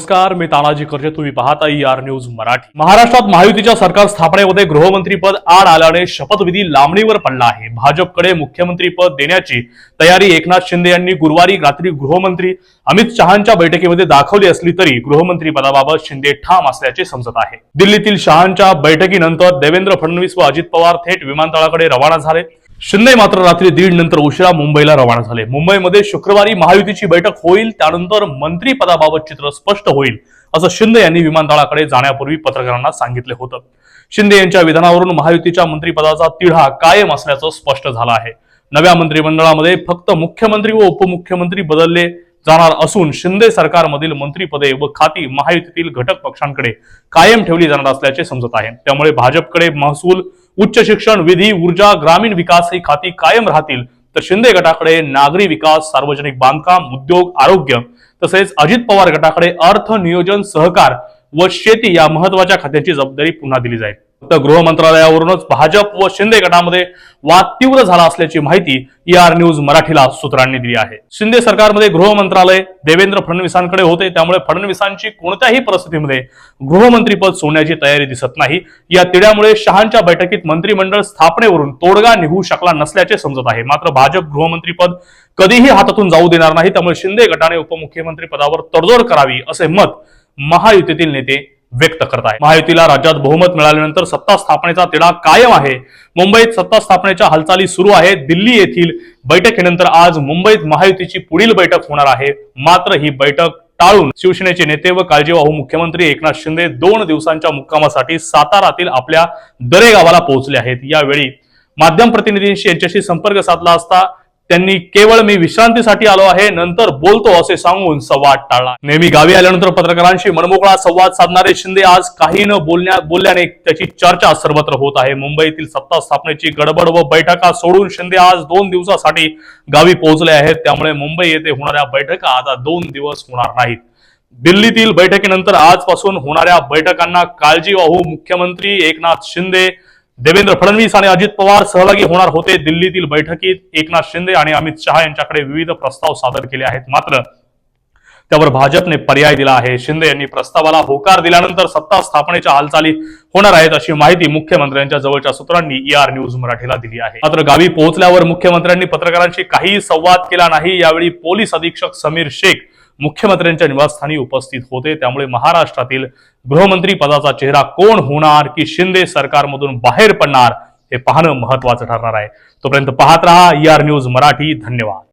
नमस्कार मी तानाजी कर्जे तुम्ही पाहता ई आर न्यूज मराठी. महाराष्ट्रात महायुतीच्या सरकार स्थापनेमध्ये गृहमंत्रीपद आड आल्याने शपथविधी लांबणीवर पडला आहे. भाजपकडे मुख्यमंत्रीपद देण्याची तयारी एकनाथ शिंदे यांनी गुरुवारी रात्री गृहमंत्री अमित शहांच्या बैठकीमध्ये दाखवली असली तरी गृहमंत्री पदाबाबत शिंदे ठाम असल्याचे समजत आहे. दिल्लीतील शहांच्या बैठकीनंतर देवेंद्र फडणवीस व अजित पवार थेट विमानतळाकडे रवाना झाले. शिंदे मात्र रात्री दीड नंतर उशिरा मुंबईला रवाना झाले. मुंबईमध्ये शुक्रवारी महायुतीची बैठक होईल त्यानंतर मंत्रीपदाबाबत चित्र स्पष्ट होईल असं शिंदे यांनी विमानतळाकडे जाण्यापूर्वी पत्रकारांना सांगितले होतं. शिंदे यांच्या विधानावरून महायुतीच्या मंत्रीपदाचा तिढा कायम असल्याचं स्पष्ट झालं आहे. नव्या मंत्रिमंडळामध्ये फक्त मुख्यमंत्री व उपमुख्यमंत्री बदलले जाणार असून शिंदे सरकारमधील मंत्रीपदे व खाती महायुतीतील घटक पक्षांकडे कायम ठेवली जाणार असल्याचे समजत आहे. त्यामुळे भाजपकडे महसूल उच्च शिक्षण विधी ऊर्जा ग्रामीण विकास ही खाती कायम राहतील. तर शिंदे गटाकडे नागरी विकास सार्वजनिक बांधकाम उद्योग आरोग्य तसेच अजित पवार गटाकडे अर्थ नियोजन सहकार व शेती या महत्त्वाच्या खात्यांची जबाबदारी पुन्हा दिली जाईल. फक्त गृह मंत्रालयावरूनच भाजप व शिंदे गटामध्ये वाद तीव्र झाला असल्याची माहिती ई आर न्यूज मराठीला सूत्रांनी दिली आहे. शिंदे सरकारमध्ये गृह मंत्रालय देवेंद्र फडणवीसांकडे होते त्यामुळे फडणवीसांची कोणत्याही परिस्थितीमध्ये गृहमंत्रीपद सोडण्याची तयारी दिसत नाही. या तिड्यामुळे शहांच्या बैठकीत मंत्रिमंडळ स्थापनेवरून तोडगा निघू शकला नसल्याचे समजत आहे. मात्र भाजप गृहमंत्रीपद कधीही हातातून जाऊ देणार नाही त्यामुळे शिंदे गटाने उपमुख्यमंत्री पदावर तडजोड करावी असे मत महायुतीतील नेते व्यक्त करत आहे. महायुतीला राज्यात बहुमत मिळाल्यानंतर सत्ता स्थापनेचा तिढा कायम आहे. मुंबईत सत्ता स्थापनेच्या हालचाली सुरू आहेत. दिल्ली येथील बैठकीनंतर आज मुंबईत महायुतीची पुढील बैठक होणार आहे. मात्र ही बैठक टाळून शिवसेनेचे नेते व काळजीवाहू मुख्यमंत्री एकनाथ शिंदे दोन दिवसांच्या मुक्कामासाठी सातारातील आपल्या दरे गावाला पोहोचले आहेत. यावेळी माध्यम प्रतिनिधींशी यांच्याशी संपर्क साधला असता त्यांनी केवळ मी विश्रांतीसाठी आलो आहे नंतर बोलतो असे सांगून संवाद टाळला. नेहमी गावी आल्यानंतर पत्रकारांशी मनमोकळा संवाद साधणारे शिंदे आज काही न बोलण्या बोलल्याने त्याची चर्चा सर्वत्र होत आहे. मुंबईतील सत्ता स्थापनेची गडबड व बैठका सोडून शिंदे आज दोन दिवसासाठी गावी पोहोचले आहेत. त्यामुळे मुंबई येथे होणाऱ्या बैठका आता दोन दिवस होणार नाहीत. दिल्लीतील बैठकीनंतर आजपासून होणाऱ्या बैठकांना काळजी वाहू मुख्यमंत्री एकनाथ शिंदे देवेंद्र फडणवीस आणि अजित पवार सहभागी होणार होते दिल्लीतील बैठकीत. एकनाथ शिंदे आणि अमित शहा यांच्याकडे विविध प्रस्ताव सादर केले आहेत. मात्र त्यावर भाजपने पर्याय दिला आहे. शिंदे यांनी प्रस्तावाला होकार दिल्यानंतर सत्ता स्थापनेच्या हालचाली होणार आहेत अशी माहिती मुख्यमंत्र्यांच्या जवळच्या सूत्रांनी ई आर न्यूज मराठीला दिली आहे. मात्र गावी पोहोचल्यावर मुख्यमंत्र्यांनी पत्रकारांशी काहीही संवाद केला नाही. यावेळी पोलीस अधीक्षक समीर शेख मुख्यमंत्र्यांच्या निवासस्थानी उपस्थित होते. त्यामुळे महाराष्ट्रातील गृहमंत्री पदाचा चेहरा कोण होणार की शिंदे सरकारमधून बाहेर पडणार हे पाहणं महत्वाचं ठरणार आहे. तोपर्यंत पाहत रहा ई आर न्यूज मराठी. धन्यवाद.